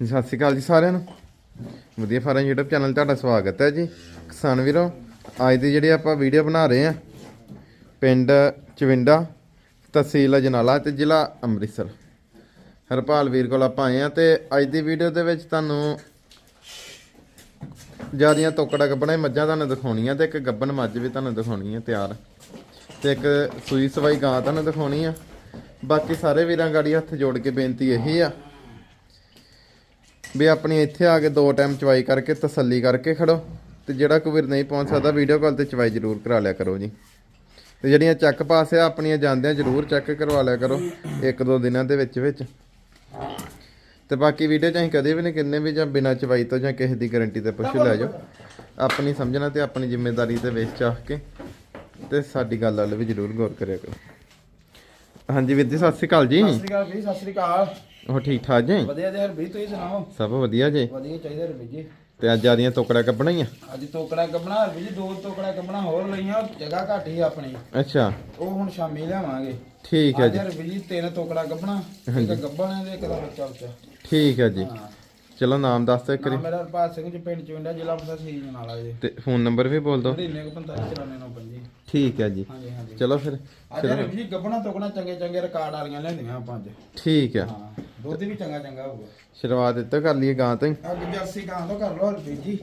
ਸਤਿ ਸ਼੍ਰੀ ਅਕਾਲ ਜੀ ਸਾਰਿਆਂ ਨੂੰ। ਵਧੀਆ ਫਾਰਮ YouTube ਚੈਨਲ ਤੁਹਾਡਾ ਸਵਾਗਤ ਹੈ ਜੀ। ਕਿਸਾਨ ਵੀਰੋ, ਅੱਜ ਦੀ ਜਿਹੜੀ ਆਪਾਂ ਵੀਡੀਓ ਬਣਾ ਰਹੇ ਆ ਪਿੰਡ ਚਵਿੰਡਾ, ਤਹਿਸੀਲ ਅਜਨਾਲਾ ਤੇ ਜ਼ਿਲ੍ਹਾ ਅੰਮ੍ਰਿਤਸਰ। ਹਰਪਾਲ ਵੀਰ ਕੋਲ ਆਪਾਂ ਆਏ ਆ ਤੇ ਅੱਜ ਦੀ ਵੀਡੀਓ ਦੇ ਵਿੱਚ ਤੁਹਾਨੂੰ ਜਿਆਦੀਆਂ ਤੋਕੜਾ ਗੱਬਣਾ ਮੱਝਾਂ ਤੁਹਾਨੂੰ ਦਿਖਾਉਣੀਆਂ ਤੇ ਇੱਕ ਗੱਬਣ ਮੱਝ ਵੀ ਤੁਹਾਨੂੰ ਦਿਖਾਉਣੀ ਹੈ ਤਿਆਰ। ਤੇ ਇੱਕ ਸੂਈ ਸਵਾਈ ਗਾਂ ਤੁਹਾਨੂੰ ਦਿਖਾਉਣੀ ਆ। ਬਾਕੀ ਸਾਰੇ ਵੀਰਾਂ ਗਾੜੀ ਹੱਥ ਜੋੜ ਕੇ ਬੇਨਤੀ ਇਹੀ ਆ ਵੀ ਆਪਣੀ ਇੱਥੇ ਆ ਕੇ ਦੋ ਟਾਈਮ ਚਵਾਈ ਕਰਕੇ ਤਸੱਲੀ ਕਰਕੇ ਖੜੋ। ਤੇ ਜਿਹੜਾ ਕੋਈ ਵੀਰ ਨਹੀਂ ਪਹੁੰਚ ਸਕਦਾ ਵੀਡੀਓ ਕਾਲ ਤੇ ਚਵਾਈ ਜ਼ਰੂਰ ਕਰਾ ਲਿਆ ਕਰੋ ਜੀ। ਤੇ ਜਿਹੜੀਆਂ ਚੱਕ ਪਾਸ ਆ, ਆਪਣੀਆਂ ਜਾਂਦਿਆਂ ਜ਼ਰੂਰ ਚੈੱਕ ਕਰਵਾ ਲਿਆ ਕਰੋ, ਇੱਕ ਦੋ ਦਿਨਾਂ ਦੇ ਵਿੱਚ ਵਿੱਚ। ਤੇ ਬਾਕੀ ਵੀਡੀਓ ਚ ਅਸੀਂ ਕਦੇ ਵੀ ਨਹੀਂ ਕਿੰਨੇ ਵੀ ਜਾਂ ਬਿਨਾਂ ਚਵਾਈ ਤੋਂ ਜਾਂ ਕਿਸੇ ਦੀ ਗਾਰੰਟੀ ਤੇ ਪੁੱਛ ਲੈ ਜਾਓ। ਆਪਣੀ ਸਮਝਣਾ ਤੇ ਆਪਣੀ ਜ਼ਿੰਮੇਵਾਰੀ ਤੇ ਵਿੱਚ ਚਾਹ ਕੇ ਤੇ ਸਾਡੀ ਗੱਲ ਵੱਲ ਵੀ ਜ਼ਰੂਰ ਗੌਰ ਕਰਿਆ ਕਰੋ। ਹਾਂਜੀ ਵੀਰ ਜੀ, ਸਤਿ ਸ਼੍ਰੀ ਅਕਾਲ ਜੀ। ਸਤਿ ਸ੍ਰੀ ਅਕਾਲ ਵੀ ਸਤਿ ਸ੍ਰੀ ਅਕਾਲ। ਹੋ ਠੀਕ ਠਾਕ ਜੀ? ਵਧੀਆ ਦੇ ਹਰਬੀ ਤੁਸੀਂ ਸੁਣਾਓ? ਸਭ ਵਧੀਆ ਜੀ। ਵਧੀਆ ਚਾਹੀਦਾ ਹਰਬੀ ਜੀ। ਤੇ ਅੱਜ ਆਦੀਆਂ ਤੋਕੜਾ ਕੱਪਣਾ ਹੀ ਆ ਅੱਜ ਟੋਕੜਾ ਕੱਪਣਾ ਹਰਬੀ ਜੀ ਦੋ ਟੋਕੜਾ ਕੱਪਣਾ ਹੋਰ ਲਈਆਂ ਜਗ੍ਹਾ ਘੱਟ ਹੀ ਆਪਣੀ। ਅੱਛਾ। ਉਹ ਹੁਣ ਸ਼ਾਮੀ ਲਿਆਵਾਂਗੇ। ਠੀਕ ਹੈ ਅੱਜ ਜੀ। ਹਰਬੀ ਜੀ ਤਿੰਨ ਟੋਕੜਾ ਕੱਪਣਾ ਇੱਕ ਗੱਬਣ ਦੇ ਇੱਕ ਦਾ ਬੱਚਾ ਉੱਚਾ ਠੀਕ ਹੈ ਜੀ। ਚਲੋ ਨਾਮ ਦੱਸ ਨਾਮ ਵਾਰੀ। ਮੇਰਾ ਹਰਪਾਲ ਸਿੰਘ ਜੀ ਪਿੰਡ ਚਵਿੰਡਾ ਜ਼ਿਲ੍ਹਾ ਅੰਮ੍ਰਿਤਸਰ ਸੀਜਨ ਵਾਲਾ ਜੀ। ਤੇ ਫੋਨ ਨੰਬਰ ਵੀ ਬੋਲ ਦਿਓ। 9945 ਠੀਕ ਹੈ ਜੀ। ਚਲੋ ਫਿਰ ਅੱਜ ਜੀ ਗੱਬਣਾ ਟੋਕਣਾ ਚੰਗੇ ਚੰਗੇ ਰਿਕਾਰਡ ਵਾਲੀਆਂ ਲੈਂਦੀਆਂ ਆਪਾਂ ਅੱਜ। ਠੀਕ ਹਾਂ। ਦੁੱਧ ਵੀ ਚੰਗਾ ਚੰਗਾ ਹੋਊਗਾ। ਸ਼ੁਰੂਆਤ ਇੱਥੇ ਕਰ ਲਈਏ ਗਾਂ ਤੋਂ ਅੱਗ ਜਰਸੀ ਗਾਂ ਤੋਂ ਕਰ ਲੋ ਹਰਪੀ ਜੀ।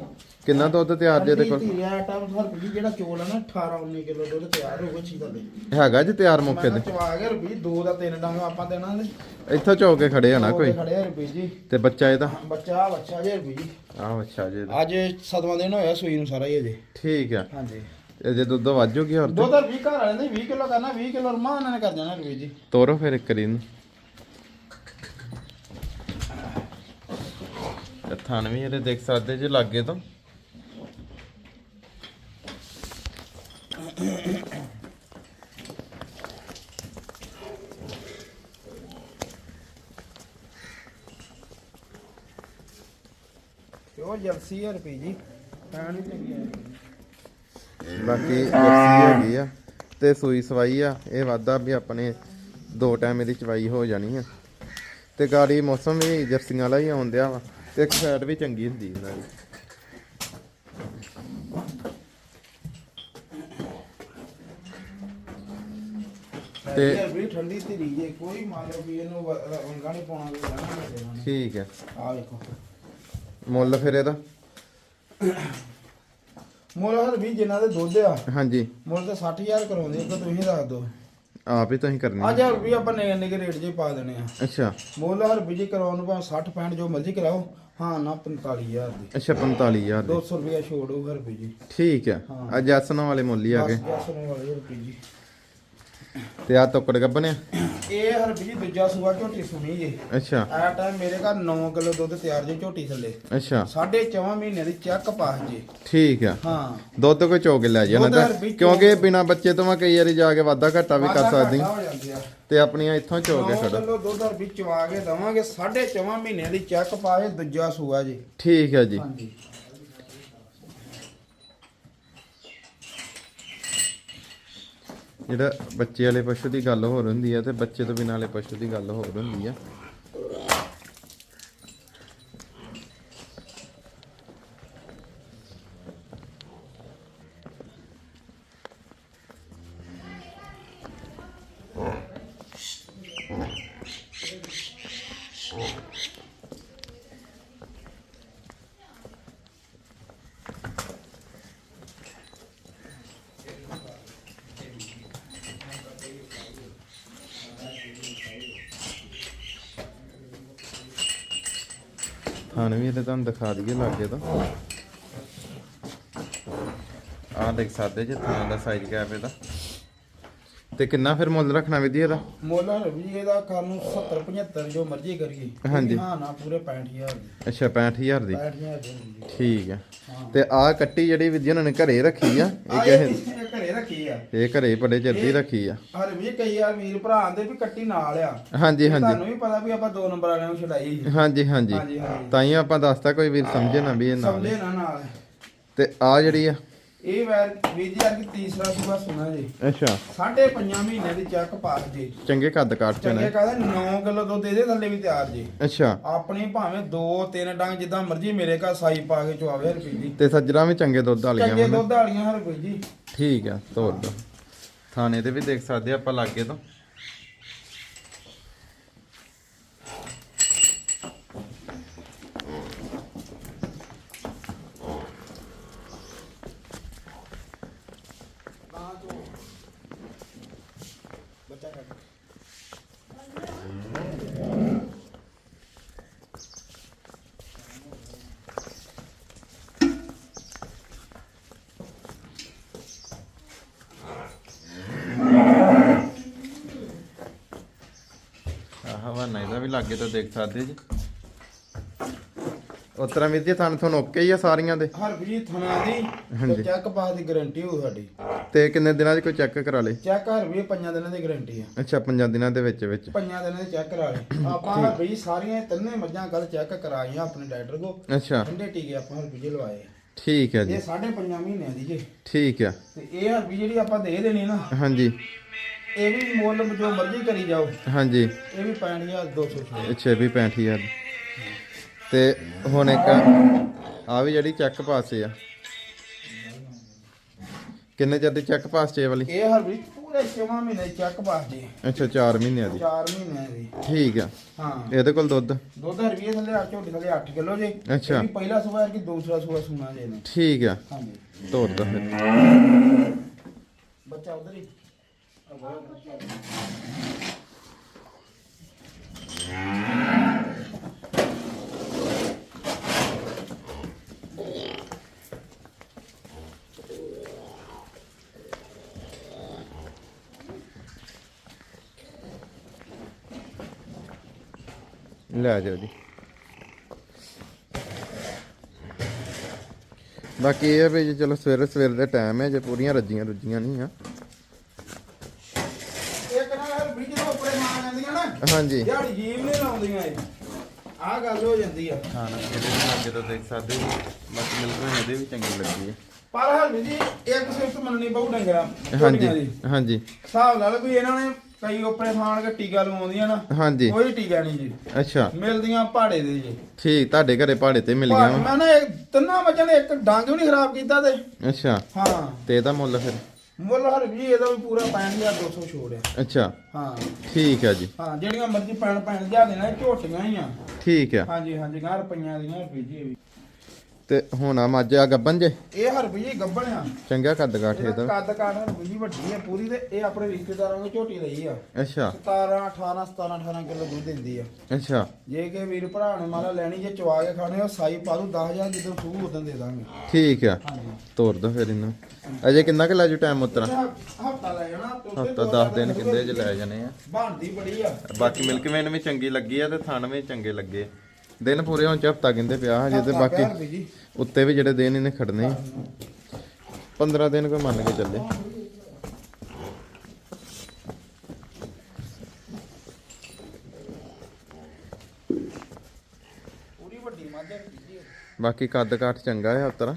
ਕਿੰਨਾ ਦੁੱਧ ਤਿਆਰ ਜੇ ਤੇ ਕੋਲ? ਤੀਰਾ ਟਾਈਮ ਹਰਪੀ ਜੀ ਜਿਹੜਾ ਚੋਲ ਹੈ ਨਾ 18 19 ਕਿਲੋ ਦੁੱਧ ਤਿਆਰ ਹੋਊਗਾ ਚੀਜ਼ਾਂ ਦੇ ਹੈਗਾ ਜੀ ਤਿਆਰ ਮੌਕੇ ਤੇ। ਚਵਾ ਗਿਆ ਹਰਪੀ ਦੋ ਦਾ ਤਿੰਨ ਡੰਗ ਆਪਾਂ ਦੇਣਾ ਨੇ ਇੱਥੋਂ ਚੋ ਕੇ ਖੜੇ ਆ ਨਾ ਕੋਈ? ਖੜੇ ਹਰਪੀ ਜੀ। ਤੇ ਬੱਚਾ ਇਹਦਾ? ਬੱਚਾ ਬੱਚਾ ਜੇ ਹਰਪੀ ਜੀ। ਆਹ ਬੱਚਾ ਜੇ ਅੱਜ ਸਤਵਾਂ ਦਿਨ ਹੋਇਆ ਸੂਈ ਨੂੰ ਸਾਰਾ ਹੀ ਅਜੇ। ਠੀਕ ਆ। ਹਾਂਜੀ। ਜੇ ਦੁੱਧ ਵਾਜੂਗੀ ਹੋਰ ਦੁੱਧ 20 ਘਰ ਵਾਲੇ ਨੇ 20 ਕਿਲੋ ਕਰਨਾ 20 ਕਿਲੋ ਰਮਾਨ ਨੇ ਕਰ ਦੇਣਾ ਰਵੀ ਜੀ। ਤੋਰੋ ਫਿਰ ਇੱਕ ਰੀਨ 98 ਇਹਦੇ ਦੇਖ ਸਕਦੇ ਜੇ ਲਾਗੇ ਤੋਂ। ਉਹ ਜਲਸੀ ਹੈ ਰੁਪਈ ਜੀ। ਤਾਂ ਨਹੀਂ ਲੱਗੀ ਬਾਕੀ ਜਲਸੀ ਹੈਗੀ ਆ ਤੇ ਸੂਈ ਸਵਾਈ ਆ ਇਹ ਵਾਦਾ ਵੀ ਆਪਣੇ ਦੋ ਟਾਈਮ ਇਹਦੀ ਚਵਾਈ ਹੋ ਜਾਣੀ ਆ। ਤੇ ਗਾੜੀ ਮੌਸਮ ਵੀ ਜਰਸੀਆਂ ਵਾਲਾ ਹੀ ਆਉਂਦਿਆ ਵਾ। ਇੱਕ ਸਾਈਡ ਵੀ ਚੰਗੀ ਹੁੰਦੀ ਇਹਨਾਂ ਦੀ ਤੇ ਰੁਪਈ ਠੰਡੀ ਧੀਰੀ ਜੇ ਕੋਈ ਮੰਨ ਲਓ ਵੀ ਇਹਨੂੰ ਵ- ਵੰਗਾ ਨਹੀਂ ਪਾਉਣਾ ਕੋਈ ਰਹਿਣਾ ਨਹੀਂ ਦੇਣਾ ਠੀਕ ਹੈ। ਆ ਵੇਖੋ। ਮੁੱਲ ਫਿਰ ਇਹਦਾ? ਮੁੱਲ ਹਰ ਵੀ ਜਿਨ੍ਹਾਂ ਦੇ ਦੁੱਧ ਆ। ਹਾਂਜੀ। ਮੁੱਲ ਤੇ 60000 ਕਰਾਉਂਦੇ ਇੱਕ ਤੁਸੀਂ ਦੱਸ ਦਿਓ। ਆਪ ਹੀ ਤੁਸੀਂ ਕਰਨੀ ਅੱਜ ਹਰ ਵੀ ਆਪਾਂ ਨਿਗੇ ਨਿਗੇ ਰੇਟ ਜੇ ਪਾ ਦੇਣੇ ਆ। ਅੱਛਾ। ਮੁੱਲ ਹਰ ਵੀ ਜੀ ਕਰਾਉਣ ਨੂੰ ਭਾਵੇਂ 60 65 ਜੋ ਮਰਜ਼ੀ ਕਰਾਓ ਹਾਂ ਨਾ 45000 ਦੀ। ਅੱਛਾ 45000 ਦੀ। 200 ਰੁਪਇਆ ਛੋੜ ਹੋ ਹਰ ਵੀ ਜੀ। ਠੀਕ ਹੈ। ਅੱਜ ਵਾਲੇ ਮੁੱਲ ਹੀ ਆ ਗਏ। 10 ਵਾਲੇ ਰੁਪਏ ਜੀ। ਤੇ ਆ ਤੋਕੜ ਗੱਬਨੇ ਇਹ ਹਰ ਵੀ ਜੀ ਦੂਜਾ ਸੂਆ ਝੋਟੀ ਸੁਣੀ ਜੀ। ਅੱਛਾ। ਆ ਟਾਈਮ ਮੇਰੇ ਘਰ 9 ਕਿਲੋ ਦੁੱਧ ਤਿਆਰ ਜੇ ਝੋਟੀ ਥੱਲੇ। ਅੱਛਾ। ਸਾਢੇ ਚੌਵਾਂ ਮਹੀਨੇ ਦੀ ਚੱਕ ਪਾਸ ਜੀ। ਠੀਕ ਆ। ਹਾਂ। ਦੁੱਧ ਕੋਈ ਚੋ ਕੇ ਲੈ ਜਾਣਾ ਦੁੱਧ ਤਾਂ ਕਿਉਂਕਿ ਬਿਨਾ ਬੱਚੇ ਤੋਂ ਮੈਂ ਕਈ ਵਾਰੀ ਜਾ ਕੇ ਵਾਧਾ ਘਾਟਾ ਵੀ ਕਰ ਸਕਦੀ। ਆ। ਤੇ ਆਪਣੀਆਂ ਇੱਥੋਂ ਚੋ ਕੇ 9 ਖੜੋ ਕਿਲੋ ਦੁੱਧ ਹਰ ਵੀ ਚਵਾ ਕੇ ਦਵਾਂਗੇ ਸਾਢੇ ਚੌਵਾਂ ਮਹੀਨਿਆਂ ਦੀ ਚੱਕ ਪਾਏ ਦੂਜਾ ਸੂਆ ਜੀ। ਠੀਕ ਹੈ ਜੀ। ਹਾਂਜੀ। ਜਿਹੜਾ ਬੱਚੇ ਵਾਲੇ ਪਸ਼ੂ ਦੀ ਗੱਲ ਹੋਰ ਹੁੰਦੀ ਆ ਤੇ ਬੱਚੇ ਤੋਂ ਬਿਨਾਂ ਵਾਲੇ ਪਸ਼ੂ ਦੀ ਗੱਲ ਹੋਰ ਹੁੰਦੀ ਆ। ਥਾਣ ਵੀ ਇਹਦੇ ਤੁਹਾਨੂੰ ਦਿਖਾ ਦਈਏ ਲਾਗੇ ਤੋਂ। ਆਹ ਦੇਖ ਸਕਦੇ ਜੇ ਥਾਣ ਦਾ ਸਾਈਜ਼ ਕਿਆ ਹੈ ਤੇ ਕਿੰਨਾ ਫਿਰ ਮੁੱਲ ਰੱਖਣਾ ਵਿਧੀ ਇਹਦਾ? ਮੁੱਲ ਹਰ ਵੀ ਇਹਦਾ ਨੂੰ 70 75 ਜੋ ਮਰਜ਼ੀ ਕਰੀਏ। ਹਾਂਜੀ। ਹਾਂ ਨਾ ਪੂਰੇ 65000 ਦੀ। ਅੱਛਾ 65000 ਦੀ। 65000 ਦੀ। ਠੀਕ ਆ। ਹਾਂ। ਤੇ ਆਹ ਕੱਟੀ ਜਿਹੜੀ ਵਿਧੀ ਉਹਨਾਂ ਨੇ ਘਰੇ ਰੱਖੀ ਆ ਇਹ ਕਿਹ ਆ ਇਹ ਘਰੇ ਬੜੇ ਜਲਦੀ ਰੱਖੀ ਆ। ਹਰ ਵੀ ਕਈ ਆ ਵੀਰ ਭਰਾ ਆਂਦੇ ਵੀ ਕੱਟੀ ਨਾਲ ਆ। ਹਾਂਜੀ ਹਾਂਜੀ। ਤੁਹਾਨੂੰ ਵੀ ਪਤਾ ਵੀ ਆਪਾਂ ਦੋ ਨੰਬਰ ਵਾਲਿਆਂ ਨੂੰ ਛਡਾਈ ਸੀ। ਹਾਂਜੀ ਹਾਂਜੀ। ਹਾਂਜੀ ਹਾਂਜੀ। ਤਾਂ ਹੀ ਆਪਾਂ ਦੱਸਤਾ ਕੋਈ ਵੀਰ ਸਮਝੇ ਨਾ ਵੀ ਇਹ ਨਾਲ ਸਮਝੇ ਨਾ ਨਾਲ। ਤੇ ਆ ਜਿਹੜੀ ਆ ਇਹ ਵੈਰ ਵੀਰ ਜੀ ਅੱਜ ਤੀਸਰਾ ਸੂਆ ਸੁਣਾ ਜੀ। ਅੱਛਾ। ਸਾਢੇ ਪੰਜਾਂ ਮਹੀਨੇ ਦੀ ਚੱਕ ਪਾਸ ਜੀ। ਚੰਗੇ ਕੱਦ ਕਾਠ ਚ ਚੰਗੇ ਨੇ ਕਹਿੰਦਾ 9 ਕਿਲੋ ਦੁੱਧ ਇਹਦੇ ਥੱਲੇ ਵੀ ਤਿਆਰ ਜੀ। ਅੱਛਾ। ਆਪਣੀ ਭਾਵੇਂ 2 3 ਡੰਗ ਜਿੱਦਾਂ ਮਰਜ਼ੀ ਮੇਰੇ ਘਰ ਸਾਈ ਪਾ ਕੇ ਚਵਾਵੇ ਰੁਪਏ ਜੀ ਤੇ ਸੱਜਰਾਂ ਵੀ ਚੰਗੇ ਦੁੱਧ ਵਾਲੀਆਂ ਚੰਗੇ ਦੁੱਧ ਵਾਲੀਆਂ ਹਰ ਕੋਈ ਜੀ ਠੀਕ ਆ ਤੋੜ ਦੋ। ਥਾਣੇ ਤੇ ਵੀ ਦੇਖ ਸਕਦੇ ਆਪਾਂ ਲਾਗੇ ਤੋਂ ਬੱਚਾ ਕੱਟ ਆਹ ਹਵਾਨਾ ਇਹਦਾ ਵੀ ਲਾਗੇ ਤੋਂ ਦੇਖ ਸਕਦੇ ਜੀ। ਉਸ ਤਰ੍ਹਾਂ ਵੀਰ ਜੀ ਤੁਹਾਨੂੰ ਤੁਹਾਨੂੰ ਓਕੇ ਹੀ ਆ ਸਾਰੀਆਂ ਦੇ? ਹਰ ਵੀ ਥਣਾ ਦੀ ਹਾਂਜੀ। ਤੇ ਚੈੱਕ ਪਾਸ ਦੀ ਗਾਰੰਟੀ ਹੋ ਸਾਡੀ। ਤੇ ਕਿੰਨੇ ਦਿਨਾਂ 'ਚ ਕੋਈ ਚੈੱਕ ਕਰਾ ਲੇ? ਚੈੱਕ ਹਰ ਵੀ ਪੰਜਾਂ ਦਿਨਾਂ ਦੀ ਗਾਰੰਟੀ ਆ। ਅੱਛਾ ਪੰਜਾਂ ਦਿਨਾਂ ਦੇ ਵਿੱਚ ਵਿੱਚ। ਪੰਜਾਂ ਦਿਨਾਂ ਦੀ ਚੈੱਕ ਕਰਾ ਲਈ ਆਪਾਂ ਹਰ ਵੀ ਸਾਰੀਆਂ ਤਿੰਨੇ ਮੱਝਾਂ ਕੱਲ ਚੈੱਕ ਕਰਾਈਆਂ ਆਪਣੇ ਡਾਕਟਰ ਕੋ ਅੱਛਾ। ਠੰਡੇ ਟੀਕੇ ਆਪਾਂ ਹਰ ਵੀ ਲਵਾਏ। ਠੀਕ ਹੈ ਜੀ। ਇਹ ਸਾਢੇ ਪੰਜਾਂ ਮਹੀਨਿਆਂ ਦੀ ਜੀ। ਠੀਕ ਆ। ਤੇ ਇਹ ਹਰ ਵੀ ਜਿਹੜੀ ਆਪਾਂ ਦੇ ਦੇਣੀ ਨਾ। ਹਾਂਜੀ। ਇਹ ਵੀ ਮੁੱਲ ਜੋ ਮਰਜ਼ੀ ਕਰੀ ਜਾਓ। ਹਾਂਜੀ। ਇਹ ਵੀ 65200 ਛੋੜ ਅੱਛਾ ਇਹ ਵੀ 65000 ਤੇ ਹੁਣ ਇੱਕ ਆ ਵੀ ਜਿਹੜੀ ਚੈੱਕ ਪਾਸੇ ਆ। ਕਿੰਨੇ ਚਿਰ ਦੀ ਚੈੱਕ ਪਾਸ ਚੇ ਵਾਲੀ? ਇਹ ਹਰ ਵੀ ਪੂਰੇ 6 ਮਹੀਨੇ ਦੀ ਚੈੱਕ ਪਾਸ ਜੀ। ਅੱਛਾ 4 ਮਹੀਨਿਆਂ ਦੀ। 4 ਮਹੀਨਿਆਂ ਦੀ। ਠੀਕ ਆ। ਹਾਂ। ਇਹਦੇ ਕੋਲ ਦੁੱਧ? ਦੁੱਧ ਹਰ ਵੀ ਥੱਲੇ 8 ਝੋਟੀ ਥੱਲੇ 8 ਕਿਲੋ ਜੀ। ਅੱਛਾ। ਇਹ ਪਹਿਲਾ ਸੂਆ ਕਿ ਦੂਸਰਾ ਸੂਆ ਸੁਣਾ ਜੇ ਠੀਕ ਆ। ਹਾਂਜੀ। ਤੋੜ ਦੋ ਫਿਰ। ਬੱਚਾ ਉਧਰ ਹੀ। ਲੈ ਜਾਓ ਜੀ। ਬਾਕੀ ਇਹ ਆ ਵੀ ਜੀ, ਚਲੋ ਸਵੇਰੇ ਸਵੇਰ ਦੇ ਟਾਈਮ ਹੈ, ਜੇ ਪੂਰੀਆਂ ਰੱਜੀਆਂ ਰੁੱਜੀਆਂ ਨਹੀਂ ਆ ਇੱਕ ਨਾ ਹਰ ਵੀ ਜਦੋਂ ਉੱਪਰੇ ਮਾਰ ਜਾਂਦੀਆਂ ਨਾ ਹਾਂਜੀ। ਦਿਹਾੜੀ ਜੀਵ ਨਹੀਂ ਲਾਉਂਦੀਆਂ ਇਹ। ਆਹ ਗੱਲ ਹੋ ਜਾਂਦੀ ਆ। ਹਾਂ ਇਹਦੇ ਵੀ ਲੱਗੇ ਤਾਂ ਦੇਖ ਸਕਦੇ ਜੀ ਬਾਕੀ ਮਿਲਕ ਇਹਦੇ ਵੀ ਚੰਗੀ ਲੱਗੀ ਹੈ ਪਰ ਹਰ ਵੀ ਜੀ ਇੱਕ ਸਿਫਤ ਮੰਨਣੀ ਪਊ ਡੰਗਰਾਂ ਹਾਂਜੀ। ਹਾਂਜੀ। ਹਿਸਾਬ ਲਾ ਲਓ ਵੀ ਇਹਨਾਂ ਨੇ ਕਈ ਉੱਪਰੇ ਖਾਣ ਕੇ ਟੀਕਾ ਲਵਾਉਂਦੀਆਂ ਨਾ ਹਾਂਜੀ। ਕੋਈ ਟੀਕਾ ਨਹੀਂ ਜੀ। ਅੱਛਾ। ਮਿਲਦੀਆਂ ਪਹਾੜੇ ਦੇ ਜੀ। ਠੀਕ ਤੁਹਾਡੇ ਘਰੇ ਪਹਾੜੇ ਤੇ ਮਿਲ ਗਿਆ ਮੈਂ ਨਾ ਇੱਕ ਤਿੰਨਾਂ ਮੱਝਾਂ ਨੇ ਇੱਕ ਡੰਗ ਵੀ ਨਹੀਂ ਖਰਾਬ ਕੀਤਾ ਤੇ। ਅੱਛਾ। ਹਾਂ। ਤੇ ਇਹਦਾ ਮੁੱਲ ਫਿਰ? ਮੁੱਲ ਹਰ ਵੀ ਇਹਦਾ ਵੀ ਪੂਰਾ 65200 ਛੋੜਿਆ ਅੱਛਾ। ਹਾਂ। ਠੀਕ ਹੈ ਜੀ। ਹਾਂ ਜਿਹੜੀਆਂ ਮਰਜ਼ੀ ਪੈਣ ਪੈਣ ਜਾ ਦੇਣਾ ਝੋਟੀਆਂ ਹੀ ਆ। ਠੀਕ ਆ। ਹਾਂਜੀ ਹਾਂਜੀ ਗਾਂ ਰੁਪਈਆਂ ਦੀਆਂ ਇਹ ਵੀ। ਤੇ ਹੁਣ ਆ ਮੱਝ ਆ ਗੱਬਨ ਜੇ? ਇਹ ਹਰ ਰੁਪਈਏ ਗੱਬਣ ਆ। ਚੰਗਾ ਕੱਦ ਕਾਠ ਇਹਦਾ ਇਹਦਾ ਕੱਦ ਕਾਠ ਹਰ ਰੁਪਈਏ ਵੱਡੀ ਹੈ ਪੂਰੀ ਤੇ ਇਹ ਆਪਣੇ ਰਿਸ਼ਤੇਦਾਰਾਂ ਨੂੰ ਝੋਟੀ ਲਈ ਆ। ਅੱਛਾ। 17 18 17 18 ਕਿਲੋ ਦੁੱਧ ਦਿੰਦੀ ਆ। ਅੱਛਾ। ਜੇ ਕਿ ਵੀਰ ਭਰਾ ਨੇ ਮਾਰਾ ਲੈਣੀ ਜੇ ਚਵਾ ਕੇ ਖਾਣੇ ਉਹ ਸਾਈ ਪਾ ਦੂ 10000 ਜਦੋਂ ਸੂਹ ਉਦੋਂ ਦੇ ਦਾਂਗੇ। ਠੀਕ ਆ। ਹਾਂਜੀ। ਤੋੜ ਦੋ ਫਿਰ ਇਹਨੂੰ। ਅਜੇ ਕਿੰਨਾ ਕੁ ਲੈ ਜੂ ਟਾਈਮ ਉਤਰਾ? ਹਫਤਾ ਲੈ ਜਾਣਾ ਹਫਤਾ ਦੋ 10 ਦਿਨ ਕਿੰਦੇ ਚ ਲੈ ਜਾਣੇ ਆ? ਬਣਦੀ ਬੜੀ ਆ। ਬਾਕੀ ਮਿਲਕ ਵੇਨ ਵੀ ਚੰਗੀ ਲੱਗੀ ਆ ਤੇ ਥਣ ਵੀ ਚੰਗੇ ਲੱਗੇ। ਦਿਨ ਪੂਰੇ ਹੋਣ ਚ ਹਫਤਾ ਕਹਿੰਦੇ ਪਿਆ ਹਜੇ ਤੇ ਹਫ਼ਤਾ ਬਾਕੀ ਉੱਤੇ ਵੀ ਜਿਹੜੇ ਦਿਨ ਇਹਨੇ ਖੜਨੇ ਆ। 15 ਦਿਨ ਕੋਈ ਮੰਨ ਕੇ ਚੱਲੇ। ਬਾਕੀ ਕੱਦ ਕਾਠ ਚੰਗਾ ਹੈ ਉਤਰਾ।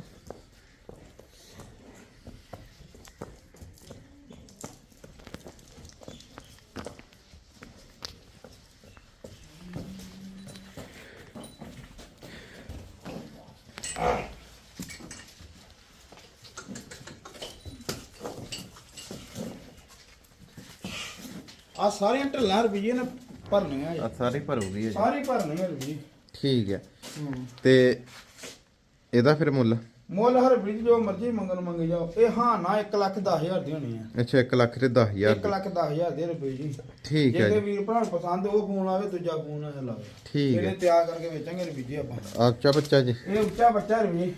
ਆ ਸਾਰੀਆਂ ਢੱਲਾਂ ਰੁਪਈਏ ਨੇ ਭਰਨੀਆਂ ਜੀ ਆ ਸਾਰੀ ਭਰੂਗੀ ਇਹ ਸਾਰੀ ਭਰਨੀਆਂ ਰੁਪਈਏ। ਠੀਕ ਹੈ। ਤੇ ਇਹਦਾ ਫਿਰ ਮੁੱਲ? ਮੁੱਲ ਹਰ ਵੀ ਜੋ ਮਰਜ਼ੀ ਮੰਗਣ ਮੰਗੇ ਜਾਓ। ਇਹ ਹਾਂ ਨਾ 1 ਲੱਖ 10000 ਦੀ ਹੋਣੀ ਆ। ਅੱਛਾ 1 ਲੱਖ ਤੇ 10000 1 ਲੱਖ 10000 ਦੇ ਰੁਪਏ ਜੀ। ਠੀਕ ਹੈ ਜੇ ਜੀ। ਵੀਰ ਭਰਾ ਨੂੰ ਪਸੰਦ ਉਹ ਫੋਨ ਆਵੇ ਦੂਜਾ ਫੋਨ ਨਾ ਲਾਵੇ। ਠੀਕ ਇਹਨੇ ਹੈ ਤਿਆਰ ਕਰਕੇ ਵੇਚਾਂਗੇ ਰੁਪਈਏ ਆਪਾਂ। ਆਪਚਾ ਬੱਚਾ ਜੀ। ਇਹ ਉੱਚਾ ਬੱਚਾ ਰੁਪਈਏ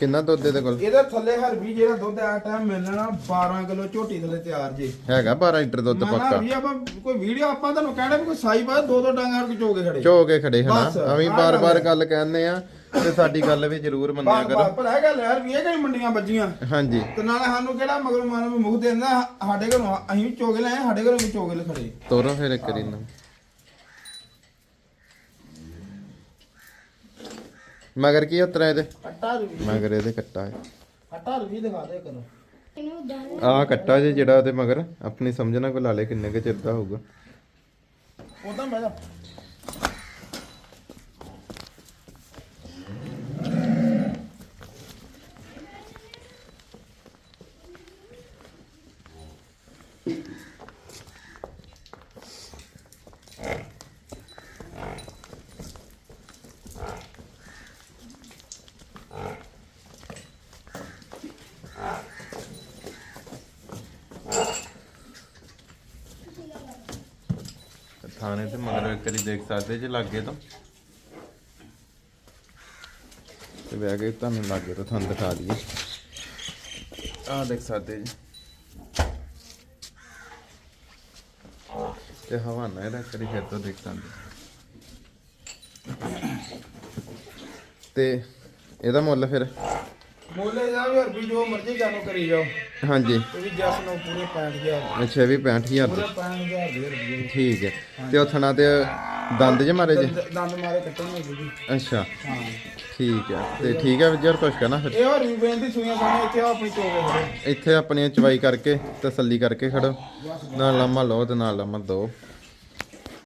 ਕਿੰਨਾ ਦੁੱਧ ਇਹਦੇ ਕੋਲ? ਇਹਦੇ ਥੱਲੇ ਹਰ ਵੀ ਜਿਹੜਾ ਦੁੱਧ ਆ ਟਾਈਮ ਮਿਲਣਾ 12 ਕਿਲੋ ਝੋਟੀ ਥੱਲੇ ਤਿਆਰ ਜੀ। ਹੈਗਾ 12 ਲੀਟਰ ਦੁੱਧ ਪੱਕਾ। ਵੀ ਆਪਾਂ ਕੋਈ ਵੀਡੀਓ ਆਪਾਂ ਤੁਹਾਨੂੰ ਕਹਿਣਾ ਵੀ ਕੋਈ ਸਾਈ ਪਾ ਦੋ ਦੋ ਡਾਂਗਾਂ ਕੇ ਚੋਗੇ ਖੜੇ ਕੇ ਖੜੇ ਹਨਾ। ਅਸੀਂ ਬਾਰ-ਬਾਰ ਹੈ। ਗੱਲ ਕਹਿੰਦੇ ਆ। ਤੇ ਸਾਡੀ ਗੱਲ ਵੀ ਜ਼ਰੂਰ ਮੰਨਿਆ ਕਰੋ। ਬਾਰ ਪਰ ਹੈਗਾ ਯਾਰ ਵੀ ਇਹ ਕਿਹੜੀ ਮੰਡੀਆਂ ਵੱਜੀਆਂ। ਹਾਂਜੀ। ਤੇ ਨਾਲੇ ਸਾਨੂੰ ਕਿਹੜਾ ਮਗਰ ਮਾਰਨ ਨੂੰ ਮੁਖ ਦਿੰਦਾ ਸਾਡੇ ਘਰੋਂ ਅਸੀਂ ਵੀ ਚੋਗੇ ਲਏ ਸਾਡੇ ਘਰੋਂ ਵੀ ਚੋਗੇ ਲ ਖੜੇ। ਤੋਰੋ ਫਿਰ ਇੱਕ ਵਾਰੀ ਨਾ। ਮਗਰ ਕੀ ਉਤਰਾ ਇਹਦੇ? ਅੱਟਾ ਰੁਪਏ ਮਗਰ ਇਹਦੇ ਕੱਟਾ ਹੈ। ਕੱਟਾ ਵੀ ਦਿਖਾ ਦੇ ਕਰੋ ਇਹਨੂੰ ਦਾਣੇ ਆ ਕੱਟਾ ਜੇ ਜਿਹੜਾ ਉਹਦੇ ਮਗਰ ਆਪਣੀ ਸਮਝ ਨਾਲ ਕੋ ਲਾ ਲੈ ਕਿੰਨੇ ਕੁ ਚਿਰ ਦਾ ਹੋਊਗਾ। ਉਦਾਂ ਮੈਂ ਜਾ ਥਾਣੇ ਤੇ ਮਗਰ ਇੱਕ ਵਾਰੀ ਦੇਖ ਸਕਦੇ ਜੇ ਲੱਗੇ ਤਾਂ। ਤੇ ਬਹਿ ਕੇ ਤੁਹਾਨੂੰ ਲੱਗੇ ਤਾਂ ਤੁਹਾਨੂੰ ਦਿਖਾ ਦਈਏ। ਆਹ ਦੇਖ ਸਕਦੇ ਜੀ। ਤੇ ਹਵਾਨਾ ਇਹਦਾ ਇੱਕ ਵਾਰੀ ਫਿਰ ਤੋਂ ਦੇਖ ਸਕਦੇ ਤੇ ਇਹਦਾ ਮੁੱਲ ਫਿਰ? ਮੋਲੇ ਦਾ ਵੀ ਰੁਪਏ ਜੋ ਮਰਜ਼ੀ ਜਾਨੋ ਕਰੀ ਜਾਓ। ਹਾਂਜੀ। ਇਹ ਵੀ ਜਸ ਨੂੰ ਪੂਰੇ 65000 ਅੱਛਾ ਇਹ ਵੀ 65000 ਪੂਰੇ ਦਾ 65000 ਦੇ। ਰੁਪਏ ਠੀਕ ਹੈ। ਤੇ ਉਹ ਥਣਾ ਤੇ ਦੰਦ ਜੇ ਮਾਰੇ ਜੇ? ਦੰਦ- ਮਾਰੇ ਕੱਟਣਗੇ ਜੀ ਅੱਛਾ। ਹਾਂ ਠੀਕ ਹੈ। ਤੇ ਠੀਕ ਹੈ ਵਿਜਰ ਕੁਛ ਕਹਿਣਾ ਫਿਰ? ਇਹ ਹੋਰ ਵੀ ਬੇਨਤੀ ਸੁਈਆਂ ਸਾਨੇ ਇੱਥੇ ਆਓ ਆਪਣੀ ਚੋਗੇ ਇੱਥੇ ਆਪਣੀ ਚਵਾਈ ਕਰਕੇ ਤਸੱਲੀ ਕਰਕੇ ਖੜੋ। ਨਾਲ ਲਾਮਾ ਲਓ ਤੇ ਨਾਲ ਲਾਮਾ ਦੋ।